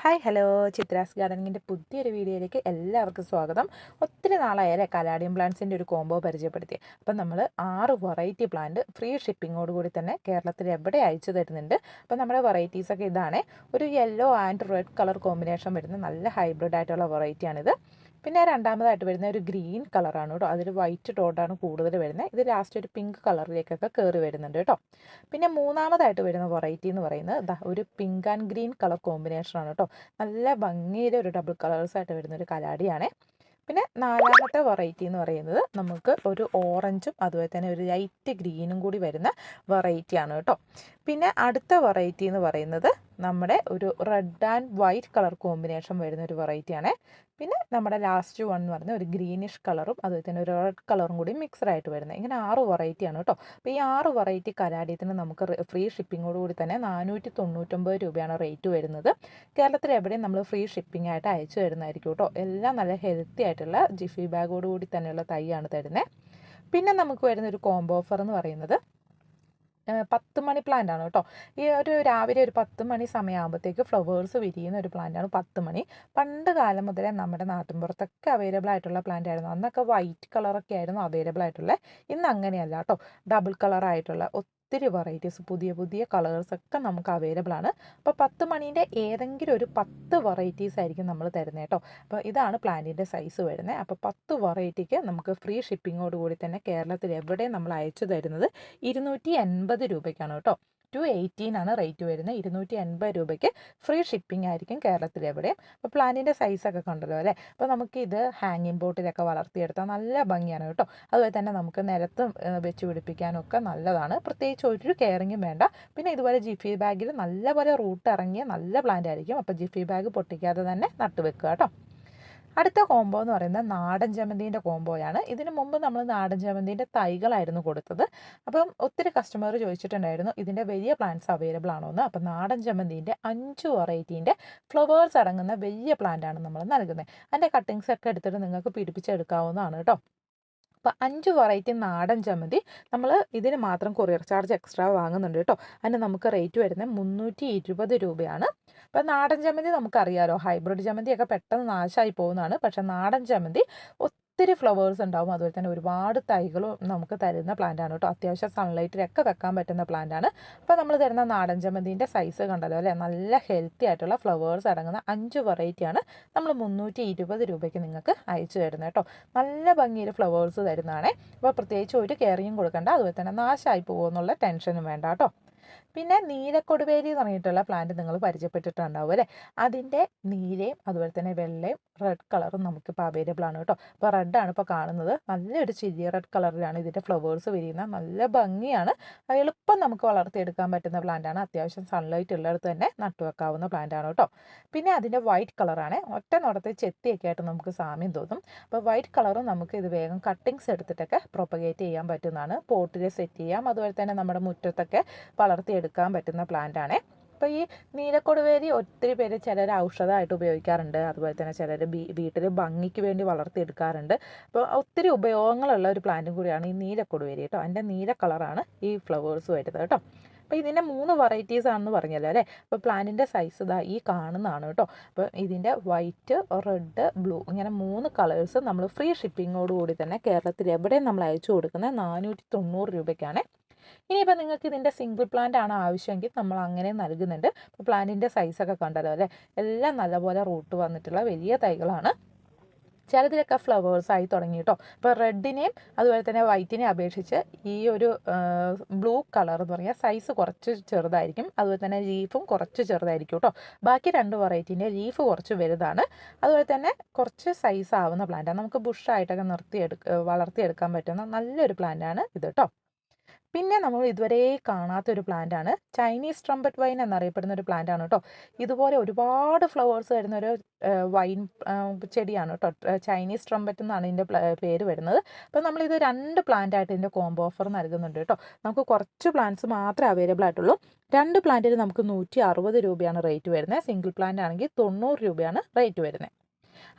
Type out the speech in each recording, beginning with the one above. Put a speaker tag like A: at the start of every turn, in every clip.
A: Hi hello Chitra's ഗാർഡനിങ്ങിന്റെ പുതിയൊരു വീഡിയോയിലേക്ക് എല്ലാവർക്കും സ്വാഗതം. ഒത്തിരി നാളായാലേ കലാഡിയം പ്ലാന്റ്സിന്റെ ഒരു കോംബോ പരിചയപ്പെടുത്തി അപ്പം നമ്മൾ ആറ് വെറൈറ്റി പ്ലാന്റ് ഫ്രീ ഷിപ്പിങ്ങോട് കൂടി തന്നെ കേരളത്തിൽ എവിടെ അയച്ചു തരുന്നുണ്ട്. അപ്പം നമ്മുടെ വെറൈറ്റീസൊക്കെ ഇതാണ്. ഒരു yellow and red colour combination വരുന്ന നല്ല ഹൈബ്രിഡ് ആയിട്ടുള്ള വെറൈറ്റിയാണിത് പിന്നെ രണ്ടാമതായിട്ട് വരുന്ന ഒരു ഗ്രീൻ കളറാണ് കേട്ടോ. അതിൽ വൈറ്റ് ഡോട്ടാണ് കൂടുതൽ വരുന്നത് ഇത് ലാസ്റ്റ് ഒരു പിങ്ക് കളറിലേക്കൊക്കെ കയറി വരുന്നുണ്ട് കേട്ടോ. പിന്നെ മൂന്നാമതായിട്ട് വരുന്ന വെറൈറ്റി എന്ന് പറയുന്നത് ഒരു പിങ്ക് ആൻഡ് ഗ്രീൻ കളർ കോമ്പിനേഷനാണ് കേട്ടോ. നല്ല ഭംഗിയിൽ ഒരു ഡബിൾ കളേഴ്സ് ആയിട്ട് വരുന്ന ഒരു കലാടിയാണ്. പിന്നെ നാലാമത്തെ വെറൈറ്റി എന്ന് പറയുന്നത് നമുക്ക് ഒരു ഓറഞ്ചും അതുപോലെ തന്നെ ഒരു ലൈറ്റ് ഗ്രീനും കൂടി വരുന്ന വെറൈറ്റിയാണ് കേട്ടോ. പിന്നെ അടുത്ത വെറൈറ്റി എന്ന് പറയുന്നത് നമ്മുടെ ഒരു red and white colour combination വരുന്ന ഒരു വെറൈറ്റിയാണ് പിന്നെ നമ്മുടെ ലാസ്റ്റ് വൺ എന്ന് പറയുന്നത് ഒരു ഗ്രീനിഷ് കളറും അതുപോലെ തന്നെ ഒരു റെഡ് കളറും കൂടി മിക്സഡ് ആയിട്ട് വരുന്നത്. ഇങ്ങനെ ആറ് വെറൈറ്റിയാണ് കേട്ടോ. അപ്പോൾ ഈ ആറ് വെറൈറ്റി കലാടിയത്തിന് നമുക്ക് ഫ്രീ ഷിപ്പിങ്ങോട് കൂടി തന്നെ നാനൂറ്റി തൊണ്ണൂറ്റൊമ്പത് രൂപയാണ് റേറ്റ് വരുന്നത്. കേരളത്തിൽ എവിടെയും നമ്മൾ ഫ്രീ ഷിപ്പിംഗ് ആയിട്ട് അയച്ചു തരുന്നതായിരിക്കും കേട്ടോ. എല്ലാം നല്ല ഹെൽത്തി ആയിട്ടുള്ള ജിഫി ബാഗോട് കൂടി തന്നെയുള്ള തൈയാണ് തരുന്നത് പിന്നെ നമുക്ക് വരുന്ന ഒരു കോംബോ ഓഫർ എന്ന് പറയുന്നത് പത്ത് മണി പ്ലാന്റ് ആണ് കേട്ടോ. ഈ ഒരു രാവിലെ ഒരു പത്ത് മണി സമയമാകുമ്പോഴത്തേക്ക് ഫ്ലവേഴ്സ് വിരിയുന്ന ഒരു പ്ലാന്റ് ആണ് പത്ത് മണി. പണ്ട് കാലം മുതലേ നമ്മുടെ നാട്ടിൻപുറത്തൊക്കെ അവൈലബിൾ ആയിട്ടുള്ള പ്ലാന്റ് ആയിരുന്നു. അന്നൊക്കെ വൈറ്റ് കളറൊക്കെ ആയിരുന്നു അവൈലബിൾ ആയിട്ടുള്ളത് ഇന്ന് അങ്ങനെയല്ല കേട്ടോ. ഡബിൾ കളർ ആയിട്ടുള്ള ഒത്തിരി വെറൈറ്റീസ് പുതിയ പുതിയ കളേഴ്സ് ഒക്കെ നമുക്ക് അവൈലബിൾ ആണ്. അപ്പോൾ പത്ത് മണീന്റെ ഏതെങ്കിലും ഒരു പത്ത് വെറൈറ്റീസ് ആയിരിക്കും നമ്മൾ തരുന്നത് കേട്ടോ അപ്പോൾ ഇതാണ് പ്ലാന്റിന്റെ സൈസ് വരുന്നത് അപ്പോൾ പത്ത് വെറൈറ്റിക്ക് നമുക്ക് ഫ്രീ ഷിപ്പിങ്ങോട് കൂടി തന്നെ കേരളത്തിൽ എവിടെയും നമ്മൾ അയച്ചു തരുന്നത് ഇരുന്നൂറ്റി എൺപത് രൂപയ്ക്കാണ് കേട്ടോ ടു എയ്റ്റീൻ ആണ് റേറ്റ് വരുന്നത്. ഇരുന്നൂറ്റി എൺപത് രൂപയ്ക്ക് ഫ്രീ ഷിപ്പിംഗ് ആയിരിക്കും കേരളത്തിൽ എവിടെയും. അപ്പോൾ പ്ലാന്റിന്റെ സൈസൊക്കെ കണ്ടല്ലോ അല്ലേ? അപ്പോൾ നമുക്ക് ഇത് ഹാങ്ങിങ് ബോട്ടിലൊക്കെ വളർത്തിയെടുത്താൽ നല്ല ഭംഗിയാണ് കേട്ടോ. അതുപോലെ തന്നെ നമുക്ക് നിലത്ത് വെച്ച് പിടിപ്പിക്കാനൊക്കെ നല്ലതാണ്. പ്രത്യേകിച്ച് ഒരു കെയറിങ്ങും വേണ്ട. പിന്നെ ഇതുപോലെ ജിഫി ബാഗിൽ നല്ലപോലെ റൂട്ട് ഇറങ്ങിയ നല്ല പ്ലാന്റ് ആയിരിക്കും. അപ്പോൾ ജിഫി ബാഗ് പൊട്ടിക്കാതെ തന്നെ നട്ടുവെക്കുക കേട്ടോ. അടുത്ത കോംബോ എന്ന് പറയുന്നത് നാടൻ ജമന്തിന്റെ കോംബോയാണ് ഇതിനു മുമ്പ് നമ്മൾ നാടൻ ജമന്തിന്റെ തൈകളായിരുന്നു കൊടുത്തത്. അപ്പം ഒത്തിരി കസ്റ്റമർ ചോദിച്ചിട്ടുണ്ടായിരുന്നു ഇതിന്റെ വലിയ പ്ലാന്റ്സ് അവൈലബിൾ ആണോ എന്ന്. അപ്പം നാടൻ ജമന്തിന്റെ അഞ്ച് വെറൈറ്റീന്റെ ഫ്ലവേഴ്സ് അടങ്ങുന്ന വലിയ പ്ലാന്റ് ആണ് നമ്മൾ നൽകുന്നത്. അതിന്റെ കട്ടിങ്സ് ഒക്കെ എടുത്തിട്ട് നിങ്ങൾക്ക് പിടിപ്പിച്ചെടുക്കാവുന്നതാണ് കേട്ടോ. അപ്പോൾ അഞ്ച് വെറൈറ്റി നാടൻ ചമ്മന്തി നമ്മൾ ഇതിന് മാത്രം കൊറിയർ ചാർജ് എക്സ്ട്രാ വാങ്ങുന്നുണ്ട് കേട്ടോ. അതിന് നമുക്ക് റേറ്റ് വരുന്നത് മുന്നൂറ്റി ഇരുപത് രൂപയാണ്. അപ്പോൾ നാടൻ ചമ്മന്തി നമുക്കറിയാലോ ഹൈബ്രിഡ് ചമ്മന്തിയൊക്കെ പെട്ടെന്ന് നാശമായി പോകുന്നതാണ്. പക്ഷേ നാടൻ ചമ്മന്തി ഒത്തിരി ഫ്ലവേഴ്സ് ഉണ്ടാവും. അതുപോലെ തന്നെ ഒരുപാട് തൈകളും നമുക്ക് തരുന്ന പ്ലാന്റ് ആണ് കേട്ടോ. അത്യാവശ്യം സൺലൈറ്റിലൊക്കെ വെക്കാൻ പറ്റുന്ന പ്ലാന്റ് ആണ്. അപ്പോൾ നമ്മൾ തരുന്ന നാടൻ ചമ്മന്തിന്റെ സൈസ് കണ്ടല്ലോ അല്ലേ? നല്ല ഹെൽത്തി ആയിട്ടുള്ള ഫ്ലവേഴ്സ് അടങ്ങുന്ന അഞ്ച് വെറൈറ്റിയാണ് നമ്മൾ മുന്നൂറ്റി ഇരുപത് രൂപയ്ക്ക് നിങ്ങൾക്ക് അയച്ചു തരുന്നത് കേട്ടോ. നല്ല ഭംഗിയിൽ ഫ്ലവേഴ്സ് തരുന്നതാണേ. അപ്പോൾ പ്രത്യേകിച്ച് ഒരു കെയറിങ്ങും കൊടുക്കേണ്ട. അതുപോലെ തന്നെ നാശമായി പോകുമെന്നുള്ള ടെൻഷനും വേണ്ട കേട്ടോ. പിന്നെ നീലക്കൊടുവേലി എന്ന് പറഞ്ഞിട്ടുള്ള പ്ലാന്റ് നിങ്ങൾ പരിചയപ്പെട്ടിട്ടുണ്ടാവും അല്ലേ? അതിന്റെ നീലയും അതുപോലെ തന്നെ വെള്ളയും റെഡ് കളറും നമുക്കിപ്പോൾ അവൈലബിൾ ആണ് കേട്ടോ. അപ്പോൾ റെഡാണ് ഇപ്പോൾ കാണുന്നത്. നല്ലൊരു ചില്ലി റെഡ് കളറിലാണ് ഇതിന്റെ ഫ്ലവേഴ്സ് വിരിയുന്നത് നല്ല ഭംഗിയാണ്. എളുപ്പം നമുക്ക് വളർത്തിയെടുക്കാൻ പറ്റുന്ന പ്ലാന്റാണ് അത്യാവശ്യം സൺലൈറ്റ് ഉള്ളിടത്ത് തന്നെ നട്ടുവെക്കാവുന്ന പ്ലാന്റാണ് കേട്ടോ. പിന്നെ അതിന്റെ വൈറ്റ് കളറാണ് ഒറ്റ നോടത്തെ ചെത്തിയൊക്കെ ആയിട്ട് നമുക്ക് സാമ്യം തോന്നും. അപ്പോൾ വൈറ്റ് കളറും നമുക്ക് ഇത് വേഗം കട്ടിങ്സ് എടുത്തിട്ടൊക്കെ പ്രൊപ്പഗേറ്റ് ചെയ്യാൻ പറ്റുന്നതാണ്. പോട്ടിൽ സെറ്റ് ചെയ്യാം. അതുപോലെ തന്നെ നമ്മുടെ മുറ്റത്തൊക്കെ വളർത്തിയെടുക്കാൻ പറ്റുന്ന പ്ലാന്റ് ആണ്. അപ്പോൾ ഈ നീലക്കൊടുവേലി ഒത്തിരി പേര് ചിലർ ഔഷധമായിട്ട് ഉപയോഗിക്കാറുണ്ട്. അതുപോലെ തന്നെ ചിലർ വീട്ടിൽ ഭംഗിക്ക് വേണ്ടി വളർത്തിയെടുക്കാറുണ്ട്. അപ്പോൾ ഒത്തിരി ഉപയോഗങ്ങളുള്ള ഒരു പ്ലാന്റും കൂടിയാണ് ഈ നീലക്കൊടുവേലി കേട്ടോ. അതിന്റെ നീല കളറാണ് ഈ ഫ്ലവേഴ്സ് വരുന്നത് കേട്ടോ. അപ്പോൾ ഇതിന്റെ മൂന്ന് വെറൈറ്റീസ് ആണെന്ന് പറഞ്ഞല്ലോ അല്ലേ? അപ്പോൾ പ്ലാന്റിന്റെ സൈസ് ഇതാ ഈ കാണുന്നതാണ് കേട്ടോ. അപ്പോൾ ഇതിന്റെ വൈറ്റ് റെഡ് ബ്ലൂ ഇങ്ങനെ മൂന്ന് കളേഴ്സ് നമ്മൾ ഫ്രീ ഷിപ്പിങ്ങോട് കൂടി തന്നെ കേരളത്തിൽ എവിടെയും നമ്മൾ അയച്ചു കൊടുക്കുന്നത് നാനൂറ്റി തൊണ്ണൂറ് രൂപയ്ക്കാണ്. ഇനിയിപ്പോൾ നിങ്ങൾക്ക് ഇതിന്റെ സിംഗിൾ പ്ലാന്റ് ആണ് ആവശ്യമെങ്കിൽ നമ്മൾ അങ്ങനെ നൽകുന്നുണ്ട്. അപ്പോൾ പ്ലാന്റിന്റെ സൈസൊക്കെ കണ്ടല്ലോ അല്ലേ? എല്ലാം നല്ലപോലെ റൂട്ട് വന്നിട്ടുള്ള വലിയ തൈകളാണ്. ചിലതിലൊക്കെ ഫ്ലവേഴ്സ് ആയി തുടങ്ങി കേട്ടോ ഇപ്പോൾ റെഡിനെയും അതുപോലെ തന്നെ വൈറ്റിനെയും അപേക്ഷിച്ച് ഈ ഒരു ബ്ലൂ കളർ എന്ന് പറഞ്ഞാൽ സൈസ് കുറച്ച് ചെറുതായിരിക്കും. അതുപോലെ തന്നെ ലീഫും കുറച്ച് ചെറുതായിരിക്കും കേട്ടോ ബാക്കി രണ്ട് വെറൈറ്റീന്റെ ലീഫ് കുറച്ച് വലുതാണ്. അതുപോലെ തന്നെ കുറച്ച് സൈസ് ആവുന്ന പ്ലാന്റാണ് നമുക്ക് ബുഷായിട്ടൊക്കെ നിർത്തിയെടുക്ക വളർത്തിയെടുക്കാൻ പറ്റുന്ന നല്ലൊരു പ്ലാന്റാണ് ഇത് കേട്ടോ പിന്നെ നമ്മൾ ഇതുവരെ കാണാത്ത ഒരു പ്ലാന്റ് ആണ് ചൈനീസ് ട്രംപറ്റ് വൈൻ എന്നറിയപ്പെടുന്ന ഒരു പ്ലാന്റ് ആണ് കേട്ടോ ഇതുപോലെ ഒരുപാട് ഫ്ലവേഴ്സ് വരുന്ന ഒരു വൈൻ ചെടിയാണ് കേട്ടോ ചൈനീസ് ട്രംപറ്റ് എന്നാണ് ഇതിന്റെ പേര് വരുന്നത്. അപ്പോൾ നമ്മളിത് രണ്ട് പ്ലാന്റ് ആയിട്ട് ഇതിന്റെ കോംബോ ഓഫർ നൽകുന്നുണ്ട് കേട്ടോ നമുക്ക് കുറച്ച് പ്ലാന്റ്സ് മാത്രമേ അവൈലബിൾ ആയിട്ടുള്ളൂ. രണ്ട് പ്ലാന്റിന് നമുക്ക് നൂറ്റി അറുപത് രൂപയാണ് റേറ്റ് വരുന്നത്. സിംഗിൾ പ്ലാന്റ് ആണെങ്കിൽ തൊണ്ണൂറ് രൂപയാണ് റേറ്റ് വരുന്നത്.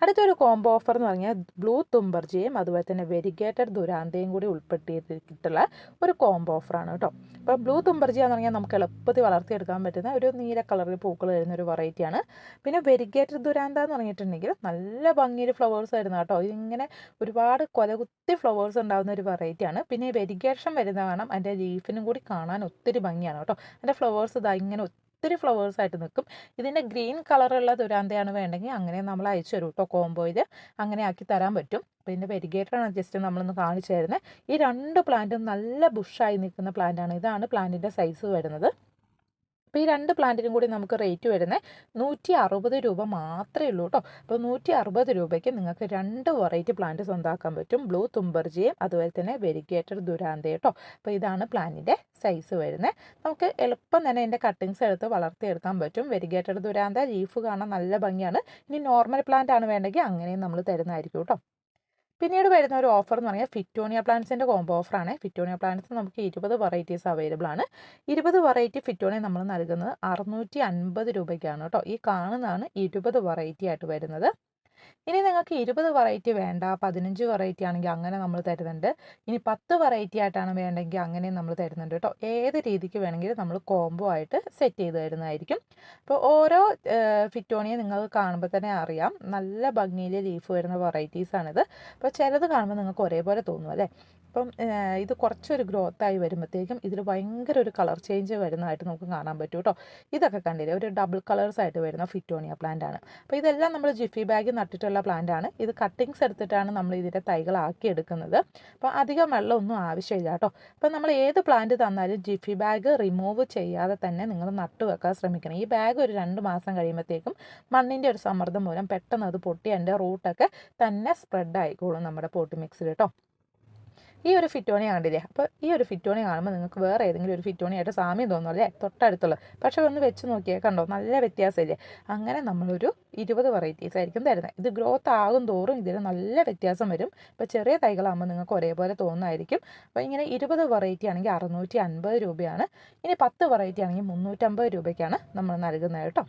A: അടുത്തൊരു കോംബോ ഓഫർ എന്ന് പറഞ്ഞാൽ ബ്ലൂ തുമ്പർജിയും അതുപോലെ തന്നെ വെരിഗേറ്റഡ് ദുരാന്തയും കൂടി ഉൾപ്പെടുത്തിയിട്ടുള്ള ഒരു കോംബോ ഓഫറാണ് കേട്ടോ. അപ്പോൾ ബ്ലൂ തുമ്പർജി എന്ന് പറഞ്ഞാൽ നമുക്ക് എളുപ്പത്തിൽ വളർത്തിയെടുക്കാൻ പറ്റുന്ന ഒരു നീല കളറിൽ പൂക്കൾ വരുന്ന ഒരു വെറൈറ്റിയാണ് പിന്നെ വെരിഗേറ്റഡ് ദുരാന്ത എന്ന് പറഞ്ഞിട്ടുണ്ടെങ്കിൽ നല്ല ഭംഗിയിൽ ഫ്ലവേഴ്സ് വരുന്ന കേട്ടോ. ഇതിങ്ങനെ ഒരുപാട് കൊലകുത്തി ഫ്ലവേഴ്സ് ഉണ്ടാകുന്ന ഒരു വെറൈറ്റിയാണ് പിന്നെ വെരിഗേഷൻ വരുന്ന കാരണം അതിന്റെ ലീഫിനും കൂടി കാണാൻ ഒത്തിരി ഭംഗിയാണ് കേട്ടോ. അതിന്റെ ഫ്ലവേഴ്സ് ഇതാ ഇങ്ങനെ ഒത്തിരി ഫ്ലവേഴ്സ് ആയിട്ട് നിൽക്കും ഇതിന്റെ ഗ്രീൻ കളറുള്ള ദുരാന്തയാണ് വേണ്ടെങ്കിൽ അങ്ങനെ നമ്മൾ അയച്ചു തരും കേട്ടോ കോംബോയിൽ അങ്ങനെ ആക്കി തരാൻ പറ്റും. അപ്പോൾ ഇതിന്റെ വെരിഗേറ്ററാണ് ജസ്റ്റ് നമ്മളൊന്ന് കാണിച്ചു തരുന്നത് ഈ രണ്ട് പ്ലാന്റും നല്ല ബുഷായി നിൽക്കുന്ന പ്ലാന്റാണ് ഇതാണ് പ്ലാന്റിന്റെ സൈസ് വരുന്നത്. അപ്പോൾ ഈ രണ്ട് പ്ലാന്റിനും കൂടി നമുക്ക് റേറ്റ് വരുന്നത് നൂറ്റി അറുപത് രൂപ മാത്രമേ ഉള്ളൂ കേട്ടോ അപ്പോൾ നൂറ്റി അറുപത് രൂപയ്ക്ക് നിങ്ങൾക്ക് രണ്ട് വെറൈറ്റി പ്ലാന്റ് സ്വന്തമാക്കാൻ പറ്റും. ബ്ലൂ തുമ്പർജിയും അതുപോലെ തന്നെ വെരിഗേറ്റഡ് ദുരാന്തയും കേട്ടോ അപ്പോൾ ഇതാണ് പ്ലാന്റിന്റെ സൈസ് വരുന്നത് നമുക്ക് എളുപ്പം തന്നെ ഇതിന്റെ കട്ടിങ്സ് എടുത്ത് വളർത്തിയെടുക്കാൻ പറ്റും. വെരിഗേറ്റഡ് ദുരാന്ത ലീഫ് കാണാൻ നല്ല ഭംഗിയാണ്. ഇനി നോർമൽ പ്ലാന്റ് ആണ് വേണ്ടെങ്കിൽ അങ്ങനെയും നമ്മൾ തരുന്നതായിരിക്കും കേട്ടോ പിന്നീട് വരുന്ന ഒരു ഓഫർ എന്ന് പറഞ്ഞാൽ ഫിറ്റോണിയ പ്ലാന്റ്സിന്റെ കോംബോ ഓഫറാണ് ഫിറ്റോണിയ പ്ലാന്റ്സ് നമുക്ക് ഇരുപത് വെറൈറ്റീസ് അവൈലബിൾ ആണ്. ഇരുപത് വെറൈറ്റി ഫിറ്റോണിയ നമ്മൾ നൽകുന്നത് അറുന്നൂറ്റി അൻപത് രൂപയ്ക്കാണ് കേട്ടോ. ഈ കാണുന്നതാണ് ഇരുപത് വെറൈറ്റി ആയിട്ട് വരുന്നത്. ഇനി നിങ്ങൾക്ക് ഇരുപത് വെറൈറ്റി വേണ്ട പതിനഞ്ച് വെറൈറ്റി ആണെങ്കിൽ അങ്ങനെ നമ്മൾ തരുന്നുണ്ട്. ഇനി പത്ത് വെറൈറ്റി ആയിട്ടാണ് വേണ്ടെങ്കിൽ അങ്ങനെയും നമ്മൾ തരുന്നുണ്ട് കേട്ടോ. ഏത് രീതിക്ക് വേണമെങ്കിലും നമ്മൾ കോംബോ ആയിട്ട് സെറ്റ് ചെയ്ത് തരുന്നതായിരിക്കും. അപ്പോൾ ഓരോ ഫിറ്റോണിയെ നിങ്ങൾ കാണുമ്പോൾ തന്നെ അറിയാം. നല്ല ഭംഗിയിൽ ലീഫ് വരുന്ന വെറൈറ്റീസാണിത് അപ്പോൾ ചിലത് കാണുമ്പോൾ നിങ്ങൾക്ക് ഒരേപോലെ തോന്നും അല്ലേ? അപ്പം ഇത് കുറച്ചൊരു ഗ്രോത്ത് ആയി വരുമ്പോഴത്തേക്കും ഇതിൽ ഭയങ്കര ഒരു കളർ ചേഞ്ച് വരുന്നതായിട്ട് നമുക്ക് കാണാൻ പറ്റും കേട്ടോ. ഇതൊക്കെ കണ്ടില്ലേ? ഒരു ഡബിൾ കളേഴ്സ് ആയിട്ട് വരുന്ന ഫിറ്റോണിയ പ്ലാന്റ് ആണ്. അപ്പോൾ ഇതെല്ലാം നമ്മൾ ജിഫി ബാഗ് നട്ടിട്ടുള്ള പ്ലാന്റ് ആണ്. ഇത് കട്ടിങ്സ് എടുത്തിട്ടാണ് നമ്മൾ ഇതിന്റെ തൈകളാക്കി എടുക്കുന്നത്. അപ്പോൾ അധികം വെള്ളമൊന്നും ആവശ്യമില്ല കേട്ടോ. അപ്പോൾ നമ്മൾ ഏത് പ്ലാന്റ് തന്നാലും ജിഫി ബാഗ് റിമൂവ് ചെയ്യാതെ തന്നെ നിങ്ങൾ നട്ടു വെക്കാൻ ശ്രമിക്കണം. ഈ ബാഗ് ഒരു രണ്ട് മാസം കഴിയുമ്പോഴത്തേക്കും മണ്ണിന്റെ ഒരു സമ്മർദ്ദം മൂലം പെട്ടെന്ന് അത് പൊട്ടി അതിന്റെ റൂട്ടൊക്കെ തന്നെ സ്പ്രെഡ് ആയിക്കോളും നമ്മുടെ പോട്ടി മിക്സിൽ കേട്ടോ. ഈ ഒരു ഫിറ്റോണി കണ്ടില്ലേ? അപ്പോൾ ഈ ഒരു ഫിറ്റോണി കാണുമ്പോൾ നിങ്ങൾക്ക് വേറെ ഏതെങ്കിലും ഒരു ഫിറ്റോണിയായിട്ട് സാമ്യം തോന്നും അല്ലേ? തൊട്ടടുത്തുള്ള. പക്ഷേ ഒന്ന് വെച്ച് നോക്കിയാൽ കണ്ടോ? നല്ല വ്യത്യാസമില്ലേ? അങ്ങനെ നമ്മളൊരു ഇരുപത് വെറൈറ്റീസ് ആയിരിക്കും തരുന്നത്. ഇത് ഗ്രോത്ത് ആകും തോറും ഇതിൽ നല്ല വ്യത്യാസം വരും. ഇപ്പോൾ ചെറിയ തൈകളാകുമ്പോൾ നിങ്ങൾക്ക് ഒരേപോലെ തോന്നുന്നതായിരിക്കും. അപ്പോൾ ഇങ്ങനെ ഇരുപത് വെറൈറ്റി ആണെങ്കിൽ അറുന്നൂറ്റി അൻപത് രൂപയാണ്. ഇനി പത്ത് വെറൈറ്റി ആണെങ്കിൽ മുന്നൂറ്റമ്പത് രൂപയ്ക്കാണ് നമ്മൾ നൽകുന്നത് കേട്ടോ.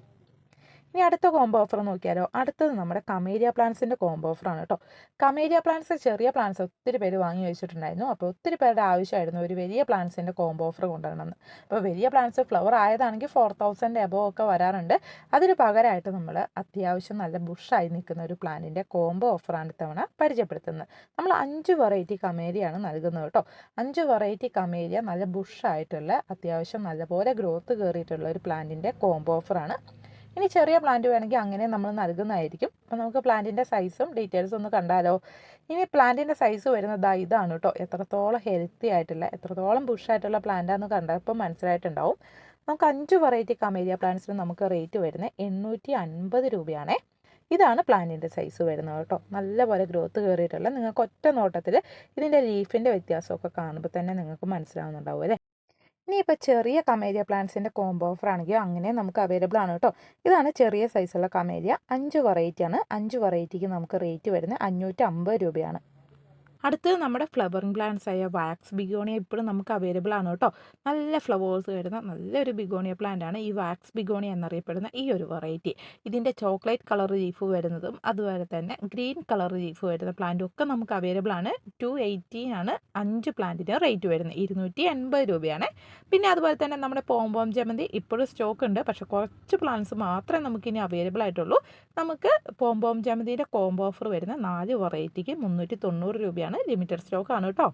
A: ഇനി അടുത്ത കോംബോ ഓഫർ നോക്കിയാലോ? അടുത്തത് നമ്മുടെ കമേരിയ പ്ലാന്റ്സിന്റെ കോംബോ ഓഫറാണ് കേട്ടോ. കമേരിയ പ്ലാന്റ്സ് ചെറിയ പ്ലാന്റ്സ് ഒത്തിരി പേര് വാങ്ങി വെച്ചിട്ടുണ്ടായിരുന്നു. അപ്പോൾ ഒത്തിരി പേരുടെ ആവശ്യമായിരുന്നു ഒരു വലിയ പ്ലാന്റ്സിന്റെ കോംബോ ഓഫർ കൊണ്ടുവരണമെന്ന്. അപ്പോൾ വലിയ പ്ലാന്റ്സ് ഫ്ലവർ ആയതാണെങ്കിൽ ഫോർ തൗസൻഡ് എബോ ഒക്കെ വരാറുണ്ട്. അതിന് പകരമായിട്ട് നമ്മൾ അത്യാവശ്യം നല്ല ബുഷായി നിൽക്കുന്ന ഒരു പ്ലാന്റിന്റെ കോംബോ ഓഫറാണ് ഇത്തവണ പരിചയപ്പെടുത്തുന്നത്. നമ്മൾ അഞ്ച് വെറൈറ്റി കമേരിയാണ് നൽകുന്നത് കേട്ടോ. അഞ്ച് വെറൈറ്റി കമേരിയ നല്ല ബുഷായിട്ടുള്ള അത്യാവശ്യം നല്ലപോലെ ഗ്രോത്ത് കയറിയിട്ടുള്ള ഒരു പ്ലാന്റിന്റെ കോംബോ ഓഫറാണ് ഇനി ചെറിയ പ്ലാന്റ് വേണമെങ്കിൽ അങ്ങനെ നമ്മൾ നൽകുന്നതായിരിക്കും. അപ്പോൾ നമുക്ക് പ്ലാന്റിന്റെ സൈസും ഡീറ്റെയിൽസും ഒന്ന് കണ്ടാലോ. ഇനി പ്ലാന്റിന്റെ സൈസ് വരുന്നത് ഇതാണ് കേട്ടോ എത്രത്തോളം ഹെൽത്തി ആയിട്ടുള്ള എത്രത്തോളം ബുഷായിട്ടുള്ള പ്ലാന്റാന്ന് കണ്ടപ്പോൾ മനസ്സിലായിട്ടുണ്ടാവും. നമുക്ക് അഞ്ച് വെറൈറ്റി കമേരിയ പ്ലാന്റ്സിന് നമുക്ക് റേറ്റ് വരുന്നത് എണ്ണൂറ്റി അൻപത് രൂപയാണേ. ഇതാണ് പ്ലാന്റിന്റെ സൈസ് വരുന്നത് കേട്ടോ നല്ലപോലെ ഗ്രോത്ത് കയറിയിട്ടുള്ള നിങ്ങൾക്ക് ഒറ്റ നോട്ടത്തിൽ ഇതിന്റെ ലീഫിന്റെ വ്യത്യാസമൊക്കെ കാണുമ്പോൾ തന്നെ നിങ്ങൾക്ക് മനസ്സിലാവുന്നുണ്ടാവും അല്ലേ? ഇനിയിപ്പോൾ ചെറിയ കമേരിയ പ്ലാന്റ്സിന്റെ കോംബോ ഓഫർ ആണെങ്കിൽ അങ്ങനെ നമുക്ക് അവൈലബിൾ ആണ് കേട്ടോ. ഇതാണ് ചെറിയ സൈസുള്ള കമേരിയ അഞ്ച് വെറൈറ്റിയാണ്. അഞ്ച് വെറൈറ്റിക്ക് നമുക്ക് റേറ്റ് വരുന്നത് അഞ്ഞൂറ്റി രൂപയാണ്. അടുത്തത് നമ്മുടെ ഫ്ലവറിങ് പ്ലാന്റ്സ് ആയ വാക്സ് ബിഗോണിയ ഇപ്പോഴും നമുക്ക് അവൈലബിൾ ആണ് കേട്ടോ. നല്ല ഫ്ലവേഴ്സ് വരുന്ന നല്ലൊരു ബിഗോണിയ പ്ലാന്റ് ആണ് ഈ വാക്സ് ബിഗോണിയ എന്നറിയപ്പെടുന്ന ഈ ഒരു വെറൈറ്റി ഇതിന്റെ ചോക്ലേറ്റ് കളർ ലീഫ് വരുന്നതും അതുപോലെ തന്നെ ഗ്രീൻ കളർ ലീഫ് വരുന്ന പ്ലാന്റും ഒക്കെ നമുക്ക് അവൈലബിൾ ആണ്. ടു എയ്റ്റീൻ ആണ് അഞ്ച് പ്ലാന്റിന്റെ റേറ്റ് വരുന്നത്. ഇരുന്നൂറ്റി എൺപത് രൂപയാണ്. പിന്നെ അതുപോലെ തന്നെ നമ്മുടെ പോംപോം ജമന്തി ഇപ്പോഴും സ്റ്റോക്ക് ഉണ്ട്. പക്ഷെ കുറച്ച് പ്ലാന്റ്സ് മാത്രമേ നമുക്കിനി അവൈലബിൾ ആയിട്ടുള്ളൂ. നമുക്ക് പോംപോം ജമന്തിയുടെ കോംബോ ഓഫർ വരുന്ന നാല് വെറൈറ്റിക്ക് മുന്നൂറ്റി തൊണ്ണൂറ് രൂപയാണ്. ലിമിറ്റഡ് സ്റ്റോക്ക് ആണ് കേട്ടോ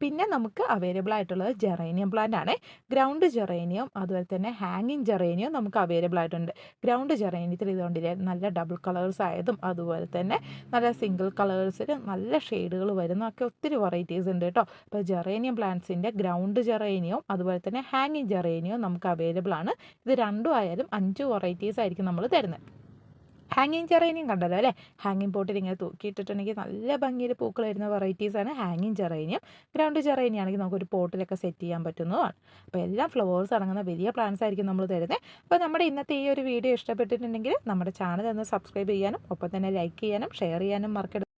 A: പിന്നെ നമുക്ക് അവൈലബിൾ ആയിട്ടുള്ളത് ജെറേനിയം പ്ലാന്റ് ആണ്. ഗ്രൗണ്ട് ജെറേനിയം അതുപോലെ തന്നെ ഹാങ്ങിങ് ജെറേനിയം നമുക്ക് അവൈലബിൾ ആയിട്ടുണ്ട്. ഗ്രൗണ്ട് ജെറേനിയത്തിൽ ഇതുകൊണ്ടില്ലേ നല്ല ഡബിൾ കളേഴ്സ് ആയതും അതുപോലെ തന്നെ നല്ല സിംഗിൾ കളേഴ്സിൽ നല്ല ഷെയ്ഡുകൾ വരുന്നൊക്കെ ഒത്തിരി വെറൈറ്റീസ് ഉണ്ട് കേട്ടോ അപ്പോൾ ജെറേനിയം പ്ലാന്റ്സിന്റെ ഗ്രൗണ്ട് ജെറേനിയം അതുപോലെ തന്നെ ഹാങ്ങിങ് ജെറേനിയം നമുക്ക് അവൈലബിൾ ആണ്. ഇത് രണ്ടും ആയാലും അഞ്ച് വെറൈറ്റീസ് ആയിരിക്കും നമ്മൾ തരുന്നത്. ഹാങ്ങിങ് ചെറേനിയും കണ്ടല്ലോ അല്ലേ? ഹാങ്ങിങ് പോട്ടിൽ ഇങ്ങനെ തൂക്കിയിട്ടിട്ടുണ്ടെങ്കിൽ നല്ല ഭംഗിയിൽ പൂക്കൾ വരുന്ന വെറൈറ്റീസാണ് ഹാങ്ങിങ് ചെറൈനിയും ഗ്രൗണ്ട് ചെറേനി ആണെങ്കിൽ നമുക്കൊരു പോട്ടിലൊക്കെ സെറ്റ് ചെയ്യാൻ പറ്റുന്നതാണ്. അപ്പോൾ എല്ലാം ഫ്ലവേഴ്സ് അടങ്ങുന്ന വലിയ പ്ലാന്റ്സ് ആയിരിക്കും നമ്മൾ തരുന്നത് അപ്പോൾ നമ്മുടെ ഇന്നത്തെ ഈ ഒരു വീഡിയോ ഇഷ്ടപ്പെട്ടിട്ടുണ്ടെങ്കിൽ നമ്മുടെ ചാനൽ ഒന്ന് സബ്സ്ക്രൈബ് ചെയ്യാനും ഒപ്പം തന്നെ ലൈക്ക് ചെയ്യാനും ഷെയർ ചെയ്യാനും മറക്കരുത്.